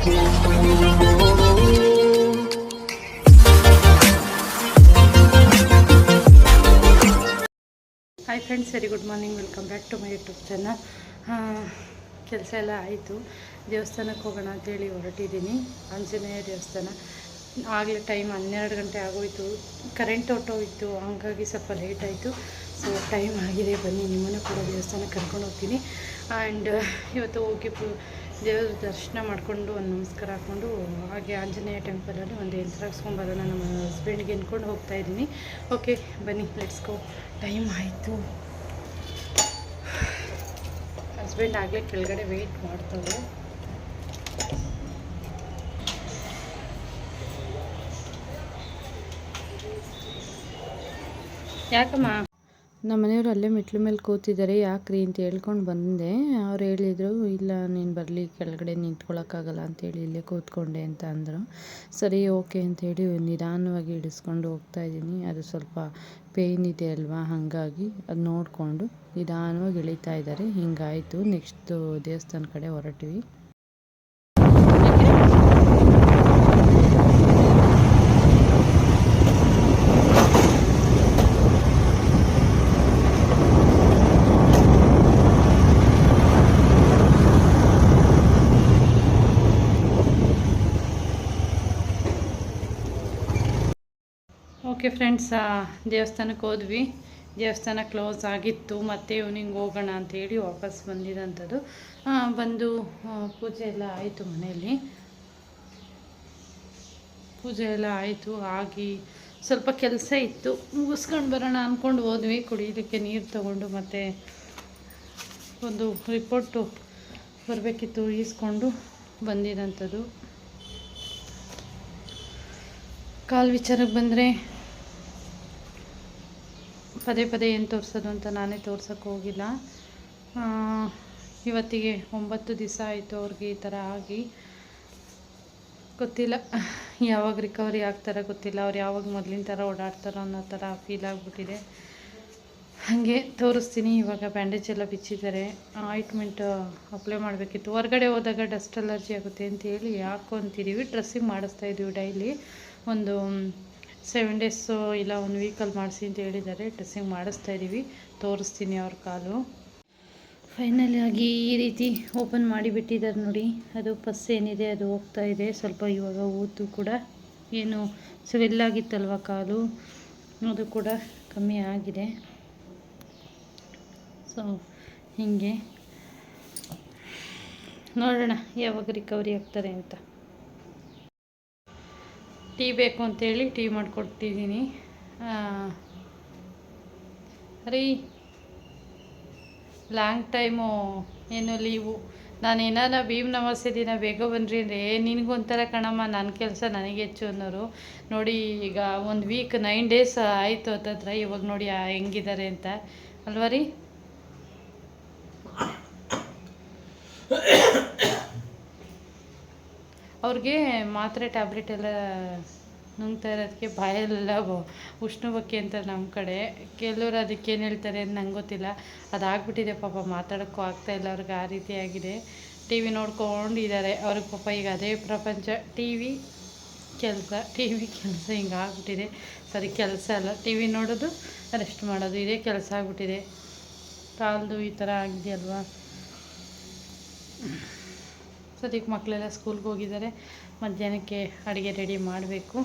Hi friends very good morning welcome back to my YouTube channel ಕೆಲಸ ಎಲ್ಲ ಆಯಿತು. ದೇವಸ್ಥಾನಕ್ಕೆ ಹೋಗೋಣ ಅಂತೇಳಿ ಹೊರಟಿದ್ದೀನಿ. ಆಂಜನೇಯ ದೇವಸ್ಥಾನ. ಆಗಲೇ ಟೈಮ್ ಹನ್ನೆರಡು ಗಂಟೆ ಆಗೋಯ್ತು. ಕರೆಂಟ್ ಹೊಟ್ಟೋಯ್ತು ಹಂಗಾಗಿ ಸ್ವಲ್ಪ ಲೇಟ್ ಆಯಿತು. ಸೊ ಟೈಮ್ ಆಗಿದೆ. ಬನ್ನಿ, ನಿಮ್ಮನ್ನು ಕೂಡ ದೇವಸ್ಥಾನಕ್ಕೆ ಕರ್ಕೊಂಡು ಹೋಗ್ತೀನಿ. ಆ್ಯಂಡ್ ಇವತ್ತು ಹೋಗಿ ದೇವ್ರ ದರ್ಶನ ಮಾಡಿಕೊಂಡು ಒಂದು ನಮಸ್ಕಾರ ಹಾಕ್ಕೊಂಡು ಹಾಗೆ ಆಂಜನೇಯ ಟೆಂಪಲಲ್ಲಿ ಒಂದು ಯಂತ್ರ ಹಾಕ್ಸ್ಕೊಂಬರೋಣ ನಮ್ಮ ಹಸ್ಬೆಂಡ್ಗೆ ಅಂದ್ಕೊಂಡು ಹೋಗ್ತಾ ಇದ್ದೀನಿ. ಓಕೆ ಬನ್ನಿ ಲೆಟ್ಸ್ ಗೋ ಟೈಮ್ ಆಯಿತು. ಹಸ್ಬೆಂಡ್ ಆಗಲೇ ಕೆಳಗಡೆ ವೆಯ್ಟ್ ಮಾಡ್ತವೆ ಯಾಕಮ್ಮ? ನಮ್ಮ ಮನೆಯವರು ಅಲ್ಲೇ ಮೆಟ್ಲು ಮೇಲೆ ಕೂತಿದ್ದಾರೆ, ಯಾಕ್ರಿ ಅಂತ ಹೇಳ್ಕೊಂಡು ಬಂದೆ. ಅವ್ರು ಹೇಳಿದರು, ಇಲ್ಲ, ನೀನು ಬರಲಿ, ಕೆಳಗಡೆ ನಿಂತ್ಕೊಳ್ಳೋಕ್ಕಾಗಲ್ಲ ಅಂತೇಳಿ ಇಲ್ಲೇ ಕೂತ್ಕೊಂಡೆ ಅಂತ ಅಂದರು. ಸರಿ, ಓಕೆ ಅಂತೇಳಿ ನಿಧಾನವಾಗಿ ಇಡಿಸ್ಕೊಂಡು ಹೋಗ್ತಾ ಇದ್ದೀನಿ. ಅದು ಸ್ವಲ್ಪ ಪೇಯ್ನ್ ಇದೆ ಅಲ್ವಾ, ಹಾಗಾಗಿ ಅದು ನೋಡಿಕೊಂಡು ನಿಧಾನವಾಗಿ ಇಳಿತಾ ಇದ್ದಾರೆ. ಹಿಂಗಾಯಿತು, ನೆಕ್ಸ್ಟು ದೇವಸ್ಥಾನ ಕಡೆ ಹೊರಟ್ವಿ. ಓಕೆ ಫ್ರೆಂಡ್ಸ್ ದೇವಸ್ಥಾನಕ್ಕೆ ಹೋದ್ವಿ. ದೇವಸ್ಥಾನ ಕ್ಲೋಸ್ ಆಗಿತ್ತು ಮತ್ತೆ ಇವ್ನಿಂಗ್ ಹೋಗೋಣ ಅಂಥೇಳಿ ವಾಪಸ್ ಬಂದಿರೋಂಥದ್ದು. ಆ, ಬಂದು ಪೂಜೆ ಎಲ್ಲ ಆಯಿತು ಮನೆಯಲ್ಲಿ. ಪೂಜೆ ಎಲ್ಲ ಆಯಿತು ಆಗಿ ಸ್ವಲ್ಪ ಕೆಲಸ ಇತ್ತು. ಮುಗಿಸ್ಕೊಂಡು ಬರೋಣ ಅಂದ್ಕೊಂಡು ಹೋದ್ವಿ. ಕುಡಿಯೋದಕ್ಕೆ ನೀರು ತಗೊಂಡು ಮತ್ತು ಒಂದು ರಿಪೋರ್ಟು ಬರಬೇಕಿತ್ತು ಈಸ್ಕೊಂಡು ಬಂದಿರೋಂಥದ್ದು. ಕಾಲ್ ವಿಚಾರಕ್ಕೆ ಬಂದರೆ ಪದೇ ಪದೇ ಏನು ತೋರಿಸೋದು ಅಂತ ನಾನೇ ತೋರ್ಸೋಕ್ಕೆ ಹೋಗಿಲ್ಲ. ಇವತ್ತಿಗೆ ಒಂಬತ್ತು ದಿವಸ ಆಯಿತು ಅವ್ರಿಗೆ ಈ ಥರ ಆಗಿ. ಗೊತ್ತಿಲ್ಲ. ಯಾವಾಗ ರಿಕವರಿ ಆಗ್ತಾರೋ ಗೊತ್ತಿಲ್ಲ. ಅವ್ರು ಯಾವಾಗ ಮೊದಲಿನ ಥರ ಓಡಾಡ್ತಾರೋ ಅನ್ನೋ ಥರ ಫೀಲ್ ಆಗಿಬಿಟ್ಟಿದೆ. ಹಾಗೆ ತೋರಿಸ್ತೀನಿ. ಇವಾಗ ಬ್ಯಾಂಡೇಜ್ ಎಲ್ಲ ಬಿಚ್ಚಿದ್ದಾರೆ. ಆಯಿಂಟ್ಮೆಂಟ್ ಅಪ್ಲೈ ಮಾಡಬೇಕಿತ್ತು. ಹೊರಗಡೆ ಹೋದಾಗ ಡಸ್ಟ್ ಅಲರ್ಜಿ ಆಗುತ್ತೆ ಅಂತ ಹೇಳಿ ಯಾಕೋ ಅಂತಿದ್ದೀವಿ ಡ್ರೆಸ್ಸಿಂಗ್ ಮಾಡಿಸ್ತಾ ಇದ್ದೀವಿ ಡೈಲಿ ಒಂದು ಸೆವೆನ್ ಡೇಸು ಇಲ್ಲ ಒನ್ ವೀಕಲ್ಲಿ ಮಾಡಿಸಿ ಅಂತ ಹೇಳಿದ್ದಾರೆ. ಡ್ರೆಸ್ಸಿಂಗ್ ಮಾಡಿಸ್ತಾ ಇದ್ದೀವಿ ತೋರಿಸ್ತೀನಿ ಅವ್ರ ಕಾಲು. ಫೈನಲ್ ಆಗಿ ಈ ರೀತಿ ಓಪನ್ ಮಾಡಿಬಿಟ್ಟಿದ್ದಾರೆ ನೋಡಿ. ಅದು ಪಸ್ ಏನಿದೆ, ಅದು ಹೋಗ್ತಾ ಇದೆ. ಸ್ವಲ್ಪ ಇವಾಗ ಊತು ಕೂಡ ಏನು ಸ್ವೆಲ್ ಆಗಿತ್ತಲ್ವ ಕಾಲು? ಅದು ಕೂಡ ಕಮ್ಮಿ ಆಗಿದೆ. ಸೊ ಹೀಗೆ. ನೋಡೋಣ, ಯಾವಾಗ ರಿಕವರಿ ಆಗ್ತಾರೆ ಅಂತ. ಟೀ ಬೇಕು ಅಂತೇಳಿ ಟೀ ಮಾಡಿಕೊಡ್ತಿದ್ದೀನಿ. ರೀ, ಲಾಂಗ್ ಟೈಮು, ಏನು ಲೀವು. ನಾನು ಏನಾರ ಭೀಮ್ ನಮಸ್ತೆ ದಿನ ಬೇಗ ಬನ್ನಿರಿ ಅಂದರೆ ನಿನಗೊಂಥರ ಕಣಮ್ಮ ನನ್ನ ಕೆಲಸ ನನಗೆ ಹೆಚ್ಚು ಅನ್ನೋರು. ನೋಡಿ, ಈಗ ಒಂದು ವೀಕ್ ನೈನ್ ಡೇಸ್ ಆಯಿತು ಹತ್ತತ್ರ, ಇವಾಗ ನೋಡಿ ಹೆಂಗಿದ್ದಾರೆ ಅಂತ. ಅಲ್ವಾ ರೀ? ಅವ್ರಿಗೆ ಮಾತ್ರೆ ಟ್ಯಾಬ್ಲೆಟ್ ಎಲ್ಲ ನುಂಗ್ತಾ ಇರೋದಕ್ಕೆ ಬಾಯಲ್ಲೆಲ್ಲ ಉಷ್ಣಬಕ್ಕಿ ಅಂತ ನಮ್ಮ ಕಡೆ. ಕೆಲವರು ಅದಕ್ಕೆ ಏನು ಹೇಳ್ತಾರೆ ಅಂತ ನಂಗೆ ಗೊತ್ತಿಲ್ಲ. ಅದಾಗ್ಬಿಟ್ಟಿದೆ ಪಾಪ, ಮಾತಾಡೋಕ್ಕೂ ಆಗ್ತಾ ಇಲ್ಲ. ಅವ್ರಿಗೆ ಆ ರೀತಿ ಆಗಿದೆ. ಟಿ ವಿ ನೋಡ್ಕೊಂಡಿದ್ದಾರೆ. ಅವ್ರಿಗೆ ಪಾಪ ಈಗ ಅದೇ ಪ್ರಪಂಚ. ಟಿ ವಿ ಕೆಲಸ ಟಿ ವಿ ಕೆಲಸ ಹಿಂಗೆ ಆಗ್ಬಿಟ್ಟಿದೆ. ಸರಿ, ಕೆಲಸ ಅಲ್ಲ. ಟಿ ವಿ ನೋಡೋದು ರೆಸ್ಟ್ ಮಾಡೋದು. ಇದೇ ಕೆಲಸ ಆಗ್ಬಿಟ್ಟಿದೆ. ಕಾಲದು ಈ ಥರ ಆಗಿದೆಯಲ್ವಾ? ಸದ್ಯಕ್ಕೆ ಮಕ್ಕಳೆಲ್ಲ ಸ್ಕೂಲ್ಗೆ ಹೋಗಿದ್ದಾರೆ. ಮಧ್ಯಾಹ್ನಕ್ಕೆ ಅಡುಗೆ ರೆಡಿ ಮಾಡಬೇಕು.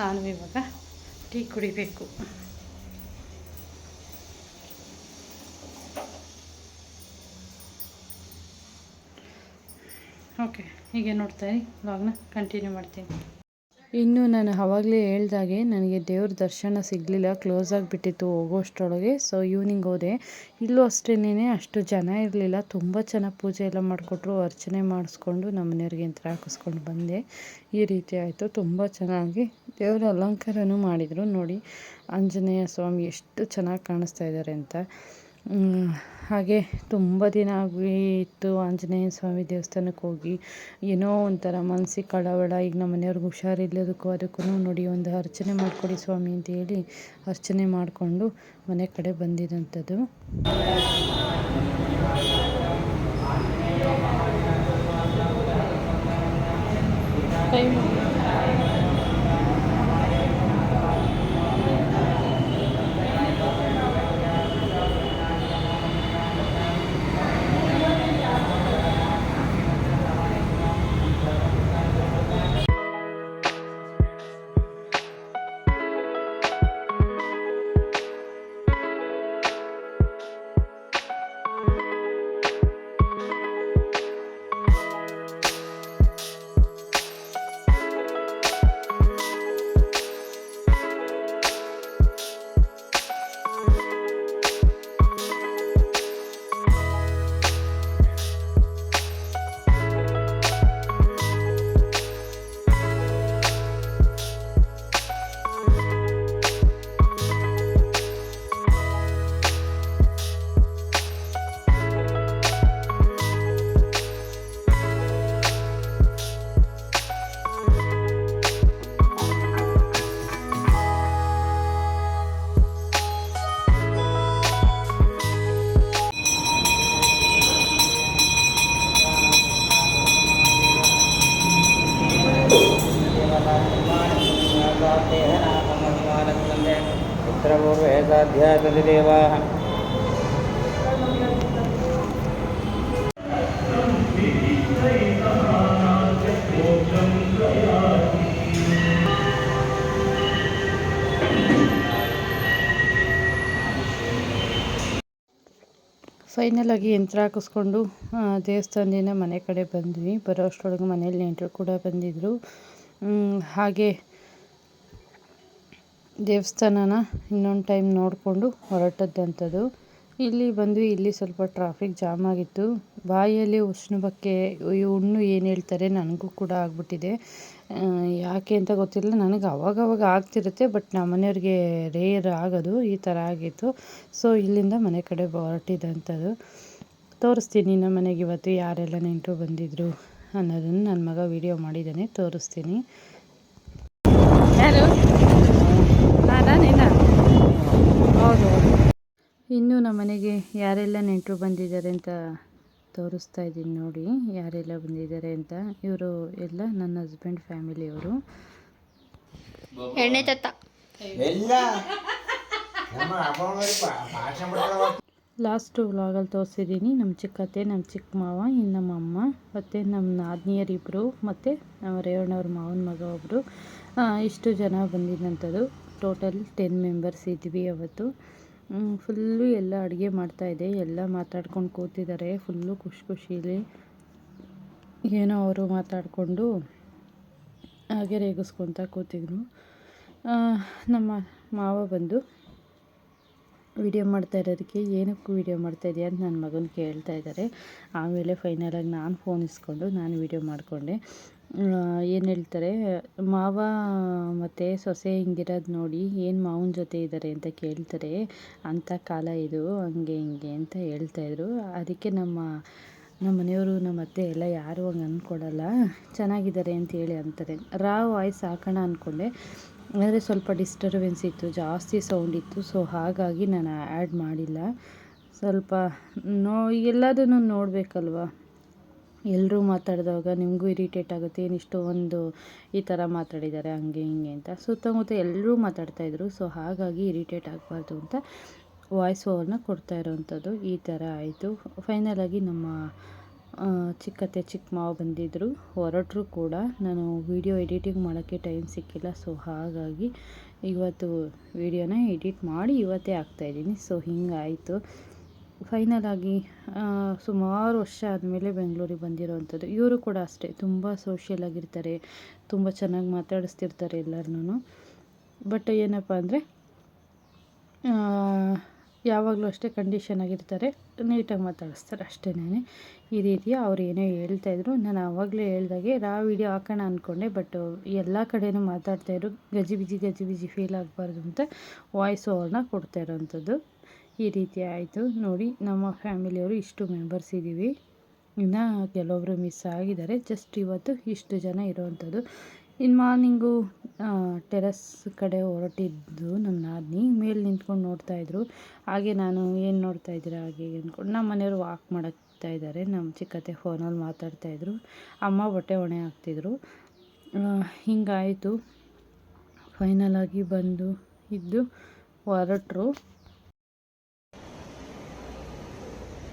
ನಾನು ಇವಾಗ ಟೀ ಕುಡಿಬೇಕು. ಓಕೆ, ಹೀಗೆ ನೋಡ್ತಾಯಿರಿ ಇವಾಗ ಕಂಟಿನ್ಯೂ ಮಾಡ್ತೀನಿ. ಇನ್ನು ನಾನು ಆವಾಗಲೇ ಹೇಳ್ದಾಗೆ ನನಗೆ ದೇವ್ರ ದರ್ಶನ ಸಿಗಲಿಲ್ಲ ಕ್ಲೋಸ್ ಆಗಿಬಿಟ್ಟಿತ್ತು ಹೋಗೋಷ್ಟರೊಳಗೆ. ಸೊ ಈವ್ನಿಂಗ್ ಹೋದೆ. ಇಲ್ಲೂ ಅಷ್ಟೇನೆ ಅಷ್ಟು ಜನ ಇರಲಿಲ್ಲ. ತುಂಬ ಚೆನ್ನಾಗಿ ಪೂಜೆ ಎಲ್ಲ ಮಾಡಿಕೊಟ್ರು, ಅರ್ಚನೆ ಮಾಡಿಸ್ಕೊಂಡು ನಮ್ಮ ಮನೆಯವ್ರಿಗೆ ಯಂತ್ರ ಹಾಕಿಸ್ಕೊಂಡು ಬಂದೆ. ಈ ರೀತಿ ಆಯಿತು. ತುಂಬ ಚೆನ್ನಾಗಿ ದೇವರ ಅಲಂಕಾರನೂ ಮಾಡಿದರು. ನೋಡಿ, ಆಂಜನೇಯ ಸ್ವಾಮಿ ಎಷ್ಟು ಚೆನ್ನಾಗಿ ಕಾಣಿಸ್ತಾ ಇದ್ದಾರೆ ಅಂತ. ಹಾಗೆ ತುಂಬ ದಿನ ಆಗಿತ್ತು ಆಂಜನೇಯ ಸ್ವಾಮಿ ದೇವಸ್ಥಾನಕ್ಕೆ ಹೋಗಿ. ಏನೋ ಒಂಥರ ಮನ್ಸಿಗೆ ಕಳವಳ. ಈಗ ನಮ್ಮ ಮನೆಯವ್ರಿಗೆ ಹುಷಾರಿಲ್ಲದಕ್ಕೂ ಅದಕ್ಕೂ ನೋಡಿ ಒಂದು ಅರ್ಚನೆ ಮಾಡಿಕೊಡಿ ಸ್ವಾಮಿ ಅಂತ ಹೇಳಿ ಅರ್ಚನೆ ಮಾಡಿಕೊಂಡು ಮನೆ ಕಡೆ ಬಂದಿದ್ದಂಥದ್ದು ಫೈನಲ್ ಆಗಿ ಯಂತ್ರ ಹಾಕಿಸ್ಕೊಂಡು ದೇವಸ್ಥಾನದಿಂದ ಮನೆ ಕಡೆ ಬಂದ್ವಿ. ಬರೋ ಅಷ್ಟರೊಳಗೆ ಮನೇಲಿ ನೆಂಟರು ಕೂಡ ಬಂದಿದ್ದರು ಹಾಗೆ ದೇವಸ್ಥಾನನ ಇನ್ನೊಂದು ಟೈಮ್ ನೋಡಿಕೊಂಡು ಹೊರಟದ್ದಂಥದ್ದು ಇಲ್ಲಿ ಬಂದು ಇಲ್ಲಿ ಸ್ವಲ್ಪ ಟ್ರಾಫಿಕ್ ಜಾಮ್ ಆಗಿತ್ತು. ಬಾಯಲ್ಲಿ ಉಷ್ಣ ಬಕ್ಕೆ ಈ ಹುಣ್ಣು ಏನು ಹೇಳ್ತಾರೆ ನನಗೂ ಕೂಡ ಆಗಿಬಿಟ್ಟಿದೆ. ಯಾಕೆ ಅಂತ ಗೊತ್ತಿಲ್ಲ. ನನಗೆ ಅವಾಗವಾಗ ಆಗ್ತಿರುತ್ತೆ ಬಟ್ ನಮ್ಮ ಮನೆಯವ್ರಿಗೆ ರೇರ್ ಆಗೋದು ಈ ಥರ ಆಗಿತ್ತು. ಸೊ ಇಲ್ಲಿಂದ ಮನೆ ಕಡೆ ಹೊರಟಿದ್ದಂಥದ್ದು ತೋರಿಸ್ತೀನಿ ನಮ್ಮ ಮನೆಗೆ ಇವತ್ತು ಯಾರೆಲ್ಲ ನೆಂಟರು ಬಂದಿದ್ದರು ಅನ್ನೋದನ್ನು ನನ್ನ ಮಗ ವಿಡಿಯೋ ಮಾಡಿದ್ದಾನೆ ತೋರಿಸ್ತೀನಿ ಯಾರು ನಾನಾ ನೀನಾ ಹೌದು ಇನ್ನು ನಮ್ಮ ಮನೆಗೆ ಯಾರೆಲ್ಲ ನೆಂಟರು ಬಂದಿದ್ದಾರೆ ಅಂತ ತೋರಿಸ್ತಾ ಇದ್ದೀನಿ ನೋಡಿ. ಯಾರೆಲ್ಲ ಬಂದಿದ್ದಾರೆ ಅಂತ. ಇವರು ಎಲ್ಲ ನನ್ನ ಹಸ್ಬೆಂಡ್ ಫ್ಯಾಮಿಲಿಯವರು ಎಣ್ಣೆ ತತ್ತ. ಲಾಸ್ಟು ವ್ಲಾಗಲ್ಲಿ ತೋರಿಸಿದ್ದೀನಿ. ನಮ್ಮ ಚಿಕ್ಕತ್ತೆ ನಮ್ಮ ಚಿಕ್ಕ ಮಾವ ಇನ್ನು ನಮ್ಮ ಅಮ್ಮ ಮತ್ತು ನಮ್ಮ ನಾದಿನಿಯರಿಬ್ಬರು ಮತ್ತು ನಮ್ಮ ರೇವಣ್ಣವ್ರ ಮಾವನ ಮಗ ಒಬ್ಬರು ಇಷ್ಟು ಜನ ಬಂದಿದ್ದಂಥದ್ದು ಟೋಟಲ್ ಟೆನ್ ಮೆಂಬರ್ಸ್ ಇದ್ವಿ ಅವತ್ತು. ಫುಲ್ಲು ಎಲ್ಲ ಅಡುಗೆ ಮಾಡ್ತಾಯಿದ್ದೆ ಎಲ್ಲ ಮಾತಾಡ್ಕೊಂಡು ಕೂತಿದ್ದಾರೆ. ಫುಲ್ಲು ಖುಷಿ ಖುಷೀಲಿ ಏನೋ ಅವರು ಮಾತಾಡಿಕೊಂಡು ಹಾಗೆ ರೇಗಿಸ್ಕೊತ ಕೂತಿದ್ರು. ನಮ್ಮ ಮಾವ ಬಂದು ವಿಡಿಯೋ ಮಾಡ್ತಾ ಇರೋದಕ್ಕೆ ಏನಕ್ಕೆ ವಿಡಿಯೋ ಮಾಡ್ತಾ ಇದೆಯಾ ಅಂತ ನನ್ನ ಮಗನ ಕೇಳ್ತಾ ಇದ್ದಾರೆ. ಆಮೇಲೆ ಫೈನಲಾಗಿ ನಾನು ಫೋನ್ ಇಸ್ಕೊಂಡು ನಾನು ವಿಡಿಯೋ ಮಾಡಿಕೊಂಡೆ. ಏನು ಹೇಳ್ತಾರೆ? ಮಾವ ಮತ್ತು ಸೊಸೆ ಹಿಂಗಿರೋದು ನೋಡಿ ಏನು ಮಾವನ ಜೊತೆ ಇದ್ದಾರೆ ಅಂತ ಕೇಳ್ತಾರೆ. ಅಂಥ ಕಾಲ ಇದು, ಹಂಗೆ ಹಿಂಗೆ ಅಂತ ಹೇಳ್ತಾಯಿದ್ರು ಅದಕ್ಕೆ ನಮ್ಮ ನಮ್ಮ ಮನೆಯವರು, ನಮ್ಮ ಅತ್ತೆ ಎಲ್ಲ ಯಾರೂ ಹಂಗೆ ಅಂದ್ಕೊಡಲ್ಲ ಚೆನ್ನಾಗಿದ್ದಾರೆ ಅಂತ ಹೇಳಿ ಅಂತಾರೆ. ರಾ ವಾಯ್ಸ್ ಹಾಕೋಣ ಅಂದ್ಕೊಂಡೆ ಆದರೆ ಸ್ವಲ್ಪ ಡಿಸ್ಟರ್ಬೆನ್ಸ್ ಇತ್ತು, ಜಾಸ್ತಿ ಸೌಂಡ್ ಇತ್ತು. ಸೊ ಹಾಗಾಗಿ ನಾನು ಆ್ಯಡ್ ಮಾಡಿಲ್ಲ. ಸ್ವಲ್ಪ, ನೋ, ಎಲ್ಲದನ್ನು ನೋಡಬೇಕಲ್ವ? ಎಲ್ಲರೂ ಮಾತಾಡಿದಾಗ ನಿಮಗೂ ಇರಿಟೇಟ್ ಆಗುತ್ತೆ ಏನಿಷ್ಟು ಒಂದು ಈ ಥರ ಮಾತಾಡಿದ್ದಾರೆ, ಹಂಗೆ ಹಿಂಗೆ ಅಂತ. ಸುತ್ತಮುತ್ತ ಎಲ್ಲರೂ ಮಾತಾಡ್ತಾಯಿದ್ರು ಸೊ ಹಾಗಾಗಿ ಇರಿಟೇಟ್ ಆಗಬಾರ್ದು ಅಂತ ವಾಯ್ಸ್ ಓವರ್ನ ಕೊಡ್ತಾ ಇರೋವಂಥದ್ದು ಈ ಥರ ಆಯಿತು. ಫೈನಲಾಗಿ ನಮ್ಮ ಚಿಕ್ಕತ್ತೆ ಚಿಕ್ಕ ಮಾವ ಬಂದಿದ್ದರು ಹೊರಟರು ಕೂಡ. ನಾನು ವೀಡಿಯೋ ಎಡಿಟಿಂಗ್ ಮಾಡೋಕ್ಕೆ ಟೈಮ್ ಸಿಕ್ಕಿಲ್ಲ, ಸೊ ಹಾಗಾಗಿ ಇವತ್ತು ವೀಡಿಯೋನ ಎಡಿಟ್ ಮಾಡಿ ಇವತ್ತೇ ಹಾಕ್ತಾಯಿದ್ದೀನಿ ಸೊ ಹಿಂಗಾಯಿತು. ಫೈನಲ್ ಆಗಿ ಸುಮಾರು ವರ್ಷ ಆದಮೇಲೆ ಬೆಂಗಳೂರಿಗೆ ಬಂದಿರೋವಂಥದ್ದು. ಇವರು ಕೂಡ ಅಷ್ಟೇ, ತುಂಬ ಸೋಷಿಯಲ್ ಆಗಿರ್ತಾರೆ, ತುಂಬ ಚೆನ್ನಾಗಿ ಮಾತಾಡಿಸ್ತಿರ್ತಾರೆ ಎಲ್ಲರನ್ನೂ. ಬಟ್ ಏನಪ್ಪ ಅಂದರೆ ಯಾವಾಗಲೂ ಅಷ್ಟೇ ಕಂಡೀಷನ್ ಆಗಿರ್ತಾರೆ ನೀಟಾಗಿ ಮಾತಾಡಿಸ್ತಾರೆ ಅಷ್ಟೇ ಈ ರೀತಿ ಅವ್ರು ಏನೇ ಹೇಳ್ತಾಯಿದ್ರು ನಾನು ಆವಾಗಲೇ ಹೇಳ್ದಾಗೆ ರಾ ವಿಡಿಯೋ ಹಾಕೋಣ ಅಂದ್ಕೊಂಡೆ ಬಟ್ ಎಲ್ಲ ಕಡೆಯೂ ಮಾತಾಡ್ತಾಯಿದ್ರು ಗಜಿಬಿಜಿ ಗಜಿಬಿಜಿ ಫೀಲ್ ಆಗಬಾರ್ದು ಅಂತ ವಾಯ್ಸ್ ಓವರ್ನ ಕೊಡ್ತಾ ಇರೋವಂಥದ್ದು. ಈ ರೀತಿ ಆಯಿತು. ನೋಡಿ, ನಮ್ಮ ಫ್ಯಾಮಿಲಿಯವರು ಇಷ್ಟು ಮೆಂಬರ್ಸ್ ಇದ್ದೀವಿ. ಇನ್ನು ಕೆಲವೊಬ್ಬರು ಮಿಸ್ ಆಗಿದ್ದಾರೆ. ಜಸ್ಟ್ ಇವತ್ತು ಇಷ್ಟು ಜನ ಇರೋವಂಥದ್ದು. ಇನ್ನು ಮಾರ್ನಿಂಗು ಟೆರಸ್ ಕಡೆ ಹೊರಟಿದ್ದು ನಮ್ಮ ನಾದಿನಿ ಮೇಲೆ ನಿಂತ್ಕೊಂಡು ನೋಡ್ತಾಯಿದ್ರು ಹಾಗೆ ನಾನು ಏನು ನೋಡ್ತಾ ಇದ್ದೀರಾ, ಹಾಗೆ ಅಂದ್ಕೊಂಡು ನಮ್ಮ ಮನೆಯವರು ವಾಕ್ ಮಾಡ್ತಾ ಇದ್ದಾರೆ. ನಮ್ಮ ಚಿಕ್ಕತೆ ಫೋನಲ್ಲಿ ಮಾತಾಡ್ತಾಯಿದ್ರು ಅಮ್ಮ ಬಟ್ಟೆ ಒಣೆ ಹಾಕ್ತಿದ್ರು. ಹಿಂಗಾಯಿತು. ಫೈನಲಾಗಿ ಬಂದು ಇದ್ದು ಹೊರಟ್ರು.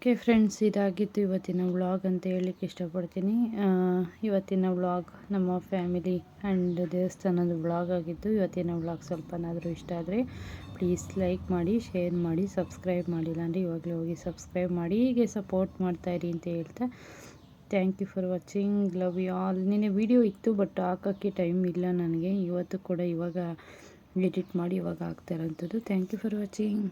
ಓಕೆ ಫ್ರೆಂಡ್ಸ್ ಇದಾಗಿತ್ತು ಇವತ್ತಿನ ವ್ಲಾಗ್ ಅಂತ ಹೇಳಲಿಕ್ಕೆ ಇಷ್ಟಪಡ್ತೀನಿ. ಇವತ್ತಿನ ವ್ಲಾಗ್ ನಮ್ಮ ಫ್ಯಾಮಿಲಿ ಆ್ಯಂಡ್ ದೇವಸ್ಥಾನದ ವ್ಲಾಗ್ ಆಗಿತ್ತು. ಇವತ್ತಿನ ವ್ಲಾಗ್ ಸ್ವಲ್ಪನಾದರೂ ಇಷ್ಟ ಆದರೆ ಪ್ಲೀಸ್ ಲೈಕ್ ಮಾಡಿ ಶೇರ್ ಮಾಡಿ ಸಬ್ಸ್ಕ್ರೈಬ್ ಮಾಡಿಲ್ಲ ಅಂದರೆ ಇವಾಗಲೇ ಹೋಗಿ ಸಬ್ಸ್ಕ್ರೈಬ್ ಮಾಡಿ. ಹೀಗೆ ಸಪೋರ್ಟ್ ಮಾಡ್ತಾಯಿರಿ ಅಂತ ಹೇಳ್ತಾ thank you for watching love you all ನಿನ್ನೆ ವಿಡಿಯೋ ಇತ್ತು ಬಟ್ ಹಾಕೋಕ್ಕೆ ಟೈಮ್ ಇಲ್ಲ ನನಗೆ. ಇವತ್ತು ಕೂಡ ಇವಾಗ ಎಡಿಟ್ ಮಾಡಿ ಇವಾಗ ಹಾಕ್ತಾ ಥ್ಯಾಂಕ್ ಯು ಫಾರ್ ವಾಚಿಂಗ್